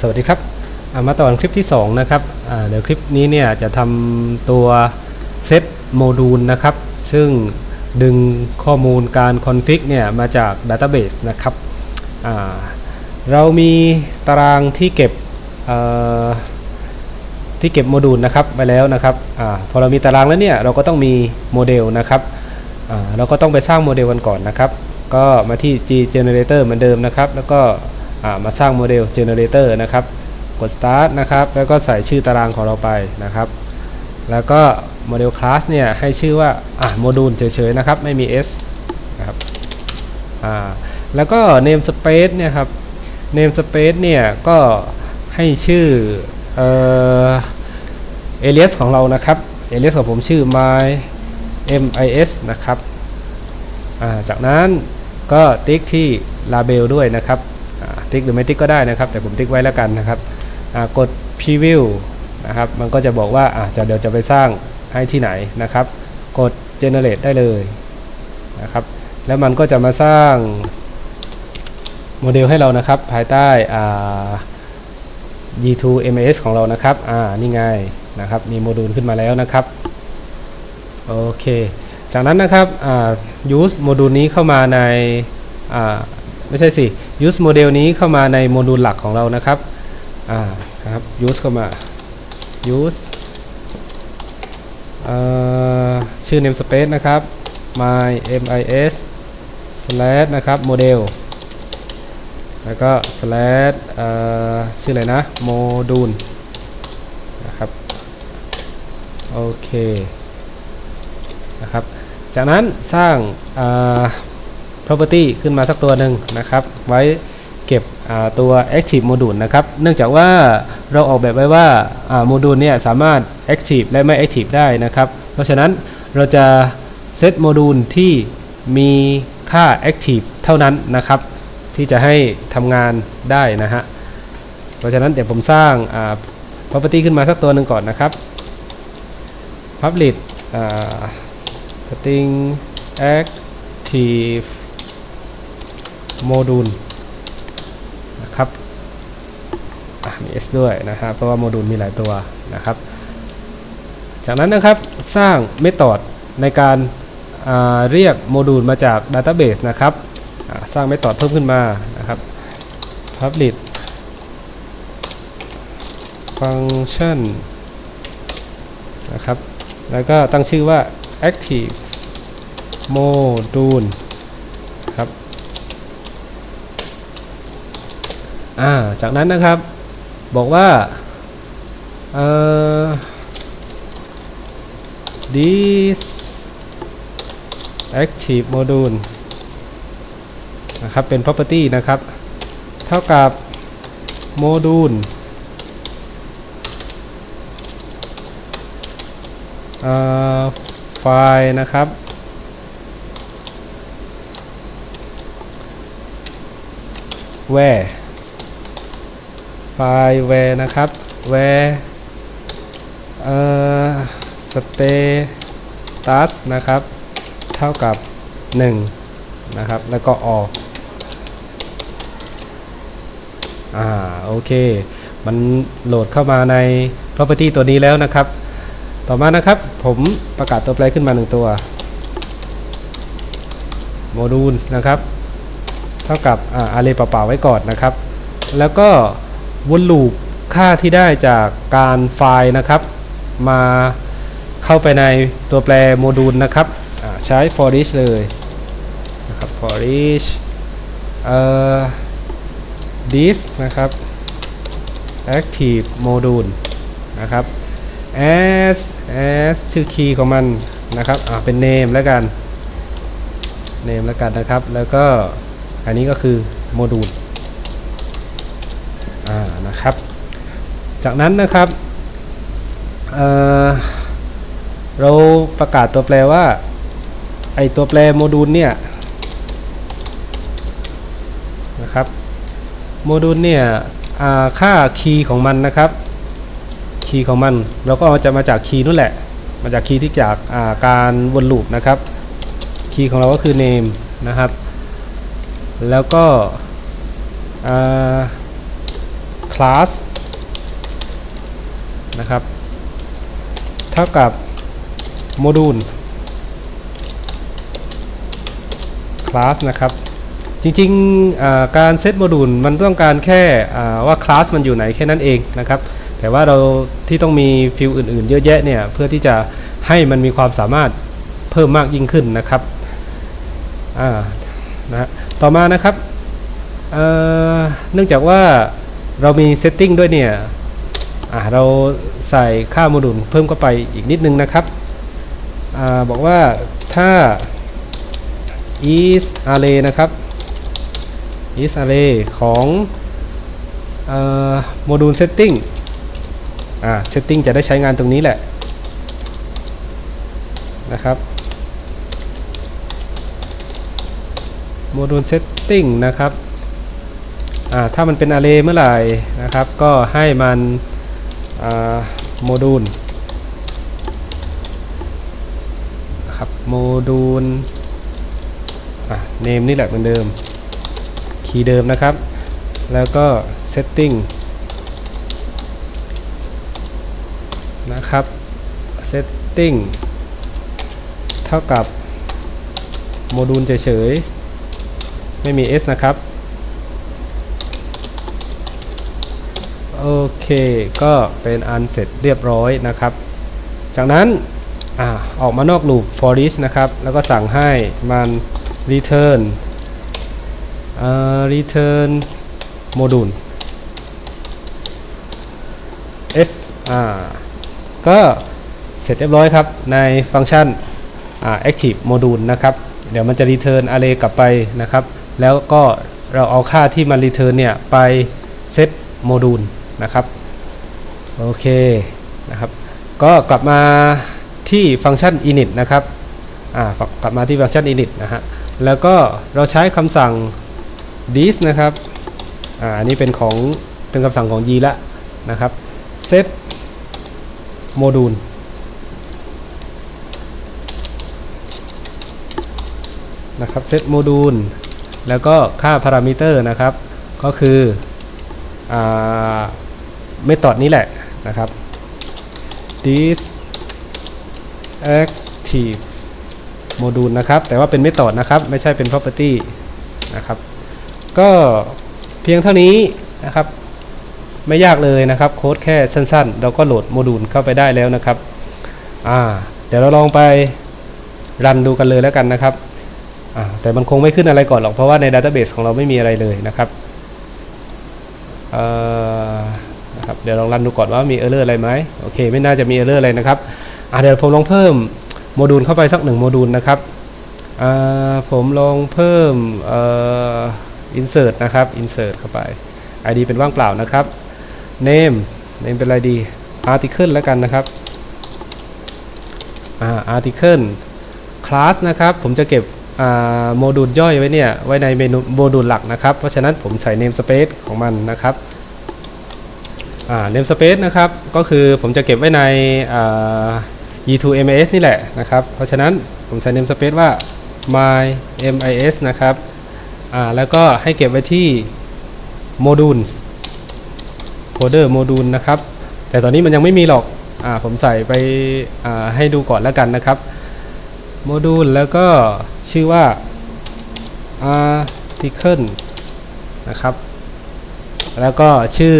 สวัสดีครับมาต่อกันคลิปที่ 2 นะครับเดี๋ยวคลิปนี้เนี่ยจะทำตัวเซตโมดูลนะครับ ซึ่งดึงข้อมูลการคอนฟิกเนี่ยมาจาก Database นะครับเรามีตารางที่เก็บที่เก็บโมดูลนะครับไปแล้วนะครับอพอเรามีตารางแล้วเนี่ยเราก็ต้องมีโมเดลนะครับเราก็ต้องไปสร้างโมเดลกันก่อนนะครับ ก็มาที่ G generator เหมือนเดิมนะครับ แล้วก็ มาสร้างโมเดล generator นะครับ กด start นะครับ แล้วก็ใส่ชื่อตารางของเราไปนะครับ แล้วก็โมเดล class เนี่ยให้ชื่อว่าอะโมดูลเฉยๆนะครับ ไม่มี s นะครับอ่าแล้วก็ name space เนี่ยครับ name space เนี่ยก็ให้ชื่อเอ่อ alias ของเรานะครับ alias ของผมชื่อ my mis นะครับอ่าจากนั้นก็ติ๊กที่ label ด้วยนะครับ ติ๊กหรือไม่ติ๊กก็ได้นะครับ แต่ผมติ๊กไว้แล้วกันนะครับกด preview นะครับ มันก็จะบอกว่าอ่าจะเดี๋ยวจะไปสร้างให้ที่ไหนนะครับ กด generate ได้เลยนะครับ แล้วมันก็จะมาสร้างโมเดลให้เรานะครับ ภายใต้อ่า G2 MAS ของเรานะครับ อ่า นี่ไงนะครับ มีโมดูลขึ้นมาแล้วนะครับ โอเค จากนั้นนะครับ อ่า use โมดูลนี้เข้ามาใน อ่า ไม่ใช่สิ use โมเดลนี้เข้ามาในโมดูลหลักของเรานะครับอ่าครับ use เข้ามา use ชื่อ namespace นะครับ my mis slash นะครับ model แล้วก็ slash ชื่ออะไรนะ module นะครับ โอเค นะครับ จากนั้นสร้างอ่า property ขึ้นมาสักตัวหนึ่งนะครับ ไว้เก็บตัว active module นะครับ เนื่องจากว่าเราออกแบบไว้ว่าโมดูลเนี่ยสามารถ active และไม่ active ได้นะครับ เพราะฉะนั้นเราจะเซตโมดูลที่มีค่า active เท่านั้นนะครับ ที่จะให้ทำงานได้นะฮะ เพราะฉะนั้นเดี๋ยวผมสร้าง property ขึ้นมาสักตัวหนึ่งก่อนนะครับ public อ่า string active module นะครับมี s ด้วยนะครับ เพราะว่าโมดูลมีหลายตัวนะครับ จากนั้นนะครับสร้างเมธอดในการาเรียกโมดูลมาจาก Database นะครับสร้างเมธอดเพิ่มขึ้นมานะครับ public function นะครับ แล้วก็ตั้งชื่อว่า active module ครับ อ่าจากนั้นนะครับบอกว่าเอ่อ this active module นะครับเป็น property นะครับ เท่ากับ module ไฟล์นะครับ where ไฟล์ where นะครับ where เอ่อ status นะครับ เท่ากับ 1 นะครับ แล้วก็ออกอ่าโอเค มันโหลดเข้ามาใน property ตัวนี้แล้วนะครับ ต่อมานะครับผมประกาศตัวแปรขึ้นมาหนึ่งตัว modules นะครับ เท่ากับอ่า array เปล่าๆไว้ก่อนนะครับ แล้วก็ วนลูปค่าที่ได้จากการไฟล์นะครับ มาเข้าไปในตัวแปรโมดูลนะครับใช้ for each เลยนะครับ for each เอ่อ this นะครับ active module นะครับ as as ชื่อ key ของมันนะครับอ่าเป็น name แล้วกัน name แล้วกันนะครับ แล้วก็อันนี้ก็คือโมดูล นะครับ จากนั้นนะครับเเราประกาศตัวแปรว่าไอตัวแปรโมดูลเนี่ยนะครับโมดูลเนี่ยค่าคีย์ของมันนะครับคีย์ของมันเราก็จะมาจากคีย์นู่นแหละ มาจากคีย์ที่จากาการวนลูปนะครับคีย์ของเราก็คือ name นะครับ แล้วก็ class นะครับ เท่ากับโมดูล class นะครับ จริงๆการเซตโมดูลมันต้องการแค่อ่าว่าคลาสมันอยู่ไหนแค่นั้นเองนะครับ แต่ว่าเราที่ต้องมีฟิลอื่นๆ เยอะแยะเนี่ย เพื่อที่จะให้มันมีความสามารถเพิ่มมากยิ่งขึ้นนะครับนะต่อมานะครับเนื่องจากว่า เรามีเซตติ้งด้วยเนี่ยเราใส่ค่าโมดูลเพิ่มเข้าไปอีกนิดนึงนะครับอบอกว่าถ้า is array นะครับ is array ของโมดูล setting อ่า setting จะได้ใช้งานตรงนี้แหละนะครับโมดูล setting นะครับ ถ้ามันเป็น array เมื่อไหร่นะครับ ก็ให้มันโมดูลนะครับโมดูลเนมนี่แหละเหมือนเดิม คีย์เดิมนะครับ แล้วก็ setting นะครับ setting เท่ากับโมดูลเฉยๆ ไม่มี s นะครับ โอเค ก็เป็นอันเสร็จเรียบร้อยนะครับ จากนั้นอออกมานอกลูป for each นะครับ แล้วก็สั่งให้มัน return return module s อ่าก็เสร็จเรียบร้อยครับ ในฟังก์ชัน active module นะครับ เดี๋ยวมันจะ return array กลับไปนะครับ แล้วก็เราเอาค่าที่มัน return เนี่ย ไป set module นะครับโอเคนะครับก็กลับมาที่ฟังก์ชัน init นะครับอ่ากลับมาที่ฟังก์ชัน init นะฮะแล้วก็เราใช้คำสั่ง this นะครับอ่าอันนี้เป็นของเป็นคำสั่งของ y ละนะครับ set module นะครับ set module แล้วก็ค่าพารามิเตอร์นะครับ ก็คืออ่า เมธอดนี้แหละนะครับ this active โมดูลนะครับ แต่ว่าเป็นเมธอดนะครับ ไม่ใช่เป็น property นะครับ ก็เพียงเท่านี้นะครับ ไม่ยากเลยนะครับ โค้ดแค่สั้นๆ เราก็โหลดโมดูลเข้าไปได้แล้วนะครับ อ่า เดี๋ยวเราลองไปรันดูกันเลยแล้วกันนะครับ อ่า แต่มันคงไม่ขึ้นอะไรก่อนหรอก เพราะว่าในดัตเตอร์เบสของเราไม่มีอะไรเลยนะครับ เอ่อ นะครับเดี๋ยวลองรันดูก่อนว่ามีเออร์เลอร์อะไรไหมโอเค ไม่น่าจะมีเออร์เลอร์อะไรนะครับเดี๋ยวผมลองเพิ่มโมดูลเข้าไปสักหนึ่งโมดูลนะครับผมลองเพิ่ม insert นะครับ insert เข้าไป id เป็นว่างเปล่านะครับ name name เป็นอะไรดี article แล้วกันนะครับ article class นะครับ ผมจะเก็บโมดูลย่อยไว้เนี่ย ไว้ในเมนูโมดูลหลักนะครับ เพราะฉะนั้นผมใส่ namespace ของมันนะครับ namespace นะครับ ก็คือผมจะเก็บไว้ใน e2mis นี่แหละนะครับ เพราะฉะนั้นผมใช้ namespace ว่า my mis นะครับแล้วก็ให้เก็บไว้ที่ modules folder module นะครับ แต่ตอนนี้มันยังไม่มีหรอกอผมใส่ไปให้ดูก่อนแล้วกันนะครับ module แล้วก็ชื่อว่า article นะครับ แล้วก็ชื่อ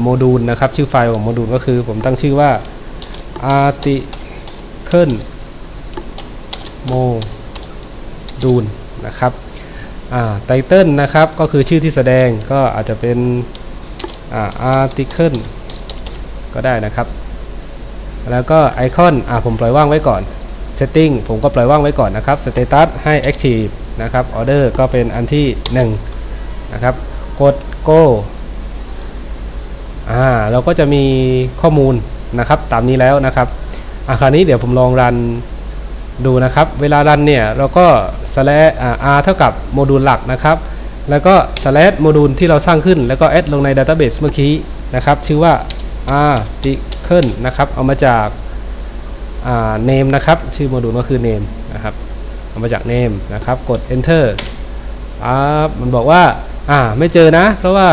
โมดูลนะครับ ชื่อไฟล์ของโมดูลก็คือ ผมตั้งชื่อว่า article module นะครับอ่า title นะครับก็คือชื่อที่แสดงก็อาจจะเป็นอ่า article ก็ได้นะครับ แล้วก็ไอคอนอ่าผมปล่อยว่างไว้ก่อน setting ผมก็ปล่อยว่างไว้ก่อนนะครับ status ให้ active นะครับ order ก็เป็นอันที่ 1 นะครับ กด go อ่าเราก็จะมีข้อมูลนะครับตามนี้แล้วนะครับอ่าคราวนี้เดี๋ยวผมลองรันดูนะครับ เวลารันเนี่ยเราก็ slash r เท่ากับโมดูลหลักนะครับ แล้วก็ slash โมดูลที่เราสร้างขึ้น แล้วก็ add ลงใน database เมื่อกี้นะครับ ชื่อว่า article นะครับ เอามาจาก name นะครับ ชื่อโมดูลก็คือ name นะครับ เอามาจาก name นะครับ กด enter อ่ามันบอกว่า อ่า ไม่เจอนะ เพราะว่า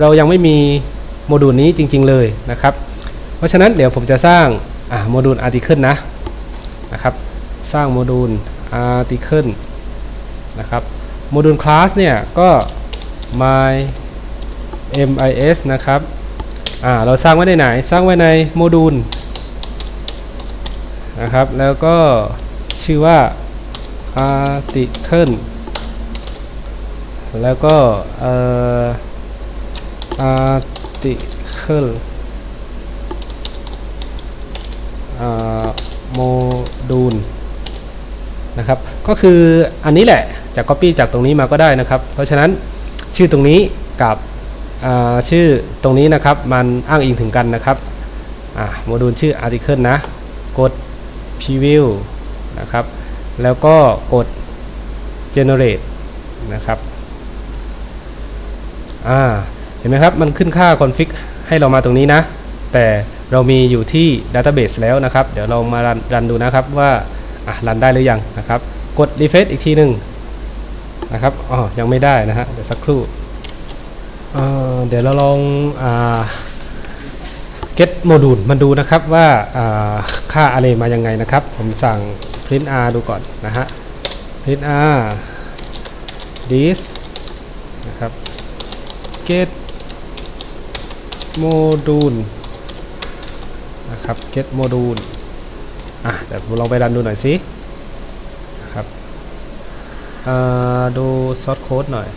เรายังไม่มี โมดูลนี้จริง ๆ เลยนะครับ เพราะฉะนั้นเดี๋ยวผมจะสร้างโมดูล article นะนะครับ สร้างโมดูล article นะครับโมดูล class เนี่ยก็ my mis นะครับอ่าเราสร้างไว้ในไหน สร้างไว้ในโมดูลนะครับ แล้วก็ชื่อว่า article แล้วก็เอ่อ article อ่าโมดูลนะครับ ก็คืออันนี้แหละจะ copy จากตรงนี้มาก็ได้นะครับ เพราะฉะนั้นชื่อตรงนี้กับชื่อตรงนี้นะครับมันอ้างอิงถึงกันนะครับโมดูลชื่อ article นะ กด preview นะครับ แล้วก็กด generate นะครับอ่า ห็นไหมครับ มันขึ้นค่า config ให้เรามาตรงนี้นะ แต่เรามีอยู่ที่ database แล้วนะครับ เดี๋ยวเรามารันรนดูนะครับว่าอะรันได้หรือยังนะครับ กด refresh อีกทีหนึ่งนะครับอ๋อยังไม่ได้นะฮะเดี๋ยวสักครู่เเดี๋ยวเราลองอ่า get module มันดูนะครับว่าอ่าค่า array มายังไงนะครับ ผมสั่ง print r ดูก่อนนะฮะ print r this นะครับ get module นะครับ get module อะเดี๋ยวลองไปรันดูหน่อยสิครับอ่าดู source code หน่อย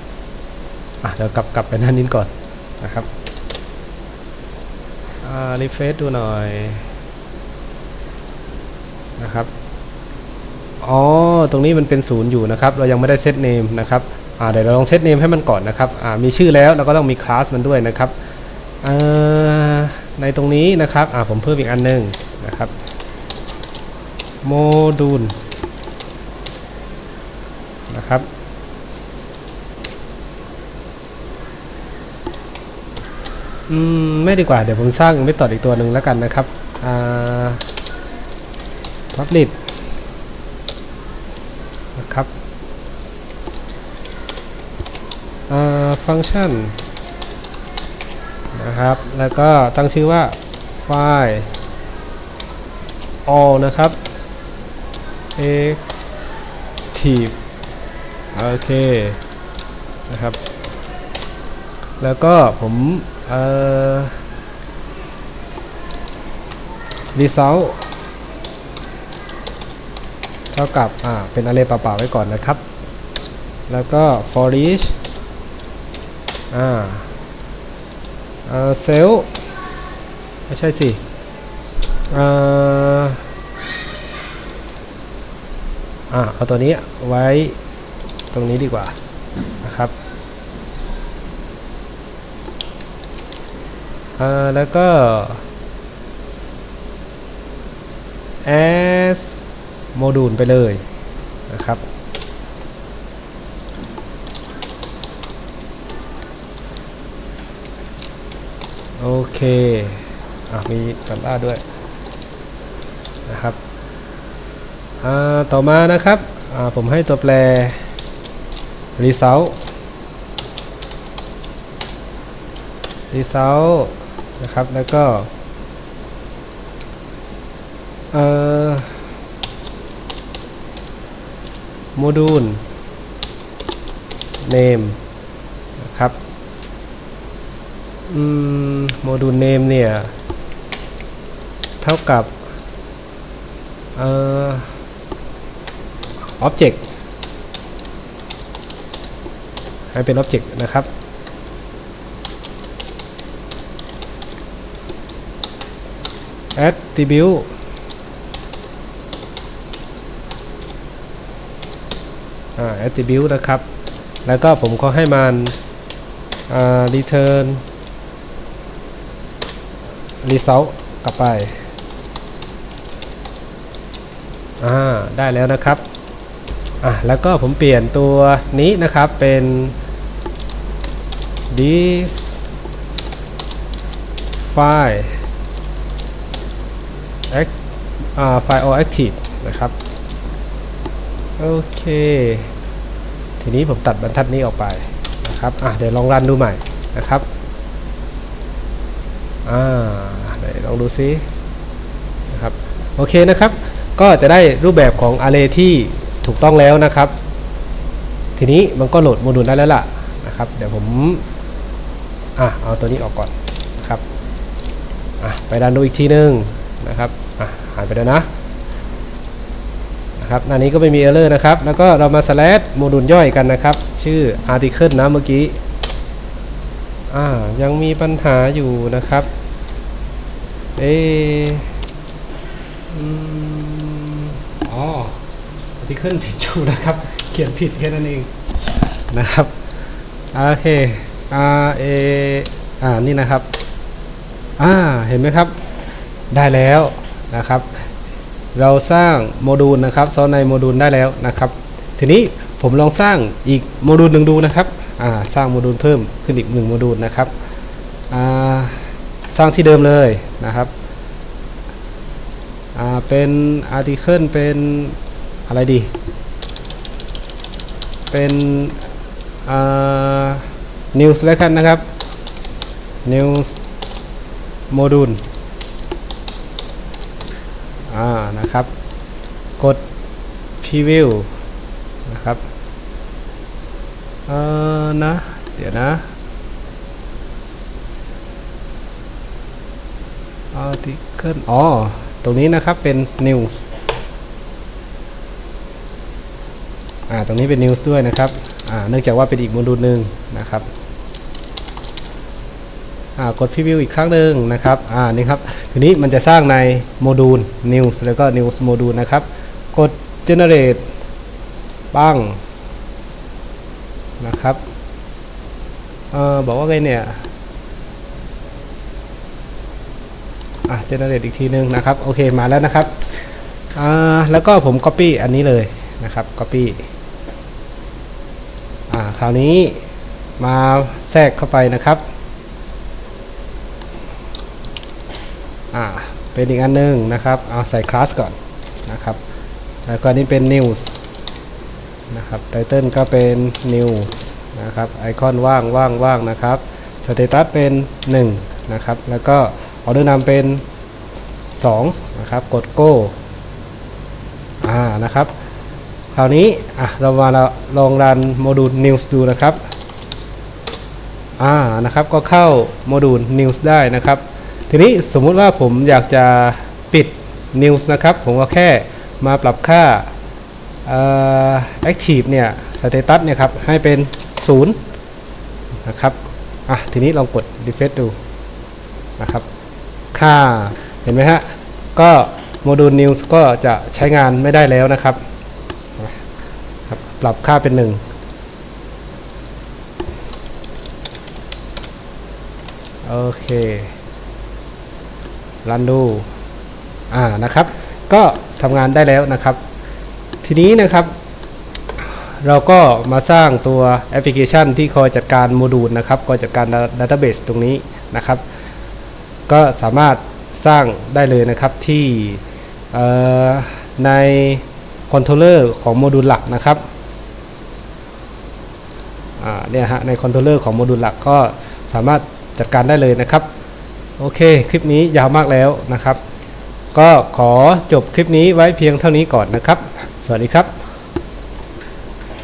อะเดี๋ยวกลับกลับไปหน้านี้ก่อนนะครับอ่า refresh ดูหน่อยนะครับอ๋อตรงนี้มันเป็นศูนย์อยู่นะครับ เรายังไม่ได้เซตเนมนะครับอ่าเดี๋ยวเราลองเซตเนมให้มันก่อนนะครับอ่ามีชื่อแล้วเราก็ต้องมีคลาสมันด้วยนะครับ ในตรงนี้นะครับอ่าผมเพิ่มอีกอันหนึงนะครับโมดูลนะครับอืมไม่ดีกว่าเดี๋ยวผมสร้างไม่ต่ออีกตัวหนึ่งแล้วกันนะครับอ่า public นะครับอ่าฟังก์ชัน นะครับ แล้วก็ตั้งชื่อว่าไฟล์ all นะครับ active โอเคนะครับ แล้วก็ผมเอ่อ result เท่ากับ อ่า เป็นอะไรเปล่าๆไว้ก่อนนะครับ แล้วก็ for each อ่า เอ่อ cell ไม่ใช่สิเอ่ออ่าเอาตัวนี้ไว้ตรงนี้ดีกว่านะครับอ่าแล้วก็ as module ไปเลยนะครับ โอเคอะมีดอลลาร์ด้วยนะครับต่อมานะครับผมให้ตัวแปร result result นะครับ แล้วก็เอ่อโมดูล name นะครับ อืม โมดูล name เนี่ย เท่ากับเออ object ให้เป็น object นะครับ attribute อ่า attribute นะครับ แล้วก็ผมก็ให้มันอ่า return result กลับไป อ่า ได้แล้วนะครับ อะ แล้วก็ผมเปลี่ยนตัวนี้นะครับเป็น this file act อ่า file all active นะครับ โอเค ทีนี้ผมตัดบรรทัดนี้ออกไปนะครับ อะ เดี๋ยวลองรันดูใหม่นะครับ อ่า ลองดูซินะครับโอเคนะครับ ก็จะได้รูปแบบของ Array ที่ถูกต้องแล้วนะครับ ทีนี้มันก็โหลดโมดูลได้แล้วล่ะนะครับเดี๋ยวผมอะเอาตัวนี้ออกก่อนนะครับอะไปดันดูอีกทีนึงนะครับอะหายไปแล้วนะนะครับหน้านี้ก็ไม่มี error นะครับ แล้วก็เรามา slash โมดูลย่อยกันนะครับ ชื่อ article นะเมื่อกี้อ่ายังมีปัญหาอยู่นะครับ เอออืมอ๋อ article ผิดอยู่นะครับ เขียนผิดแค่นั้นเองนะครับ โอเค R A อ่า นี่นะครับ อ่า เห็นไหมครับ ได้แล้วนะครับ เราสร้างโมดูลนะครับซ้อนในโมดูลได้แล้วนะครับ ทีนี้ผมลองสร้างอีกโมดูลหนึ่งดูนะครับ อ่า สร้างโมดูลเพิ่มขึ้นอีกหนึ่งโมดูลนะครับ สร้างที่เดิมเลยนะครับเป็น article เป็นอะไรดี เป็นอ่า news แล้วกันนะครับ news module นะครับ กด preview นะครับ เออนะ เดี๋ยวนะ article อ๋อ ตรงนี้นะครับเป็น news อ่า ตรงนี้เป็น news ด้วยนะครับ อ่า เนื่องจากว่าเป็นอีกโมดูลหนึ่งนะครับ อ่า กด preview อีกครั้งหนึ่งนะครับ อ่า นี่ครับ ทีนี้มันจะสร้างในโมดูล news แล้วก็ news โมดูลนะครับ กด generate ปั้งนะครับ เอ่อ บอกว่าไงเนี่ย อะ generate อีกทีนึงนะครับ โอเค มาแล้วนะครับ อ่า แล้วก็ผม copy อันนี้เลยนะครับ copy อ่า คราวนี้มาแทรกเข้าไปนะครับ อ่า เป็นอีกอันหนึงนะครับ เอาใส่คลาสก่อนนะครับ แล้วก็นี่เป็น news นะครับ title ก็เป็น news นะครับ ไอคอนว่างว่างว่างนะครับ status เป็น 1 นะครับ แล้วก็ ออเดอร์นำเป็น 2 นะครับ กด go อ่านะครับคราวนี้อะเรามาลองรันโมดูล news ดูนะครับอ่านะครับก็เข้าโมดูล news ได้นะครับ ทีนี้สมมุติว่าผมอยากจะปิด news นะครับ ผมก็แค่มาปรับค่า active เนี่ย status เนี่ยครับให้เป็น 0 นะครับอะทีนี้ลองกด refresh ดูนะครับ ค่าเห็นไหมฮะ ก็โมดูล news ก็จะใช้งานไม่ได้แล้วนะครับครับปรับค่าเป็น1โอเครันดู อ่า นะครับ ก็ทำงานได้แล้วนะครับ ทีนี้นะครับ เราก็มาสร้างตัวแอปพลิเคชันที่คอยจัดการโมดูลนะครับ คอยจัดการดัตเตอร์เบสตรงนี้นะครับ ก็สามารถสร้างได้เลยนะครับที่ในคอนโทรลเลอร์ของโมดูลหลักนะครับเนี่ยฮะในคอนโทรลเลอร์ของโมดูลหลักก็สามารถจัดการได้เลยนะครับ โอเค คลิปนี้ยาวมากแล้วนะครับ ก็ขอจบคลิปนี้ไว้เพียงเท่านี้ก่อนนะครับ สวัสดีครับ